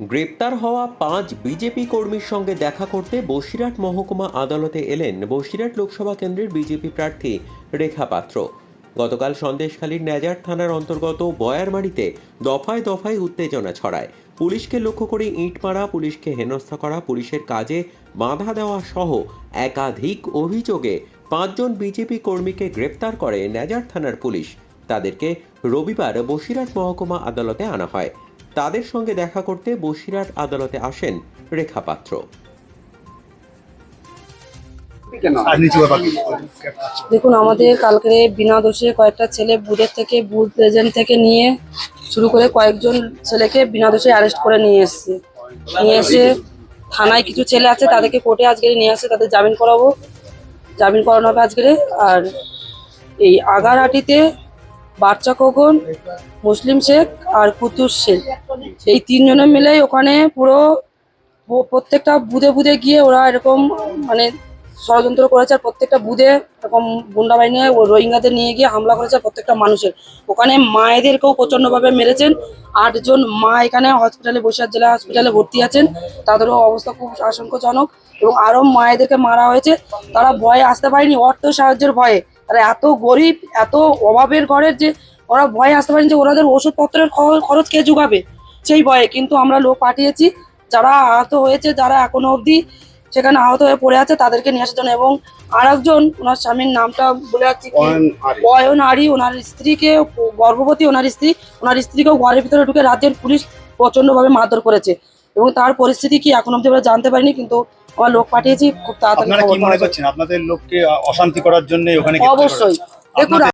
গ্রেপ্তার হওয়া পাঁচ বিজেপি কর্মীর সঙ্গে দেখা করতে বসিরহাট মহকুমা আদালতে এলেন বসিরহাট লোকসভা কেন্দ্রের বিজেপি প্রার্থী রেখা পাত্র। গতকাল সন্দেশখালীর ন্যাজার থানার অন্তর্গত বয়ারমারিতে দফায় দফায় উত্তেজনা ছড়ায়। পুলিশকে লক্ষ্য করে ইট মারা পুলিশকে হেনস্থা করা, পুলিশের কাজে বাধা দেওয়া সহ একাধিক অভিযোগে পাঁচজন বিজেপি কর্মীকে গ্রেপ্তার করে ন্যাজার থানার পুলিশ। তাদেরকে রবিবার বসিরহাট মহকুমা আদালতে আনা হয়। তাদের সঙ্গে দেখা করতে বসিরহাট আদালতে আসেন রেখা পাত্র। দেখুন আমাদের কালকে বিনা দোষে কয়েকটা ছেলে বুথের থেকে বুথ এজেন্ট থেকে নিয়ে শুরু করে কয়েকজন ছেলেকে বিনা দোষে অ্যারেস্ট করে নিয়ে এসছে। নিয়ে এসে থানায় কিছু ছেলে আছে তাদেরকে কোর্টে আজকে নিয়ে আসে তাদের জামিন করাবো। জামিন করানো হবে আজকে। আর এই আগারহাটিতে বাচ্চা খোকন, মুসলিম শেখ আর কুতুস শেখ। এই তিনজনে মিলে ওখানে পুরো প্রত্যেকটা বুধে বুধে গিয়ে ওরা এরকম মানে ষড়যন্ত্র করেছে আর প্রত্যেকটা বুধে এরকম গুন্ডা বাহিনী রোহিঙ্গাদের নিয়ে গিয়ে হামলা করেছে প্রত্যেকটা মানুষের। ওখানে মায়েদেরকেও প্রচণ্ডভাবে মেরেছেন। আটজন মা এখানে হসপিটালে বসিরহাট জেলা হসপিটালে ভর্তি আছেন। তাদেরও অবস্থা খুব আশঙ্কাজনক এবং আরও মায়েদেরকে মারা হয়েছে। তারা ভয়ে আসতে পারেনি, অর্থ সাহায্যের ভয়ে। তারা এত গরিব এত অভাবের ঘরের যে ওরা ভয়ে আসতে পারেনি যে ওনাদের ওষুধপত্রের খরচ কে যোগাবে? সেই ভয়ে। কিন্তু আমরা লোক পাঠিয়েছি যারা আহত হয়েছে যারা এখনও অবধি সেখানে আহত হয়ে পড়ে আছে তাদেরকে নিয়ে আসার জন্য। এবং আর একজন ওনার স্বামীর নামটা বলে যাচ্ছি কি? অয়ন আরি। ওনার স্ত্রীকে গর্ভবতী ওনার স্ত্রী ওনার স্ত্রীকেও ঘরের ভিতরে ঢুকে রাজ্যের পুলিশ প্রচন্ডভাবে মারধর করেছে। এবং তার পরিস্থিতি কি এখন অবধি আমরা জানতে পারিনি কিন্তু আমার লোক পাঠিয়েছি খুব তাড়াতাড়ি আপনারা কি মনে করছেন আপনাদের লোককে অশান্তি করার জন্য ওখানে অবশ্যই। দেখুন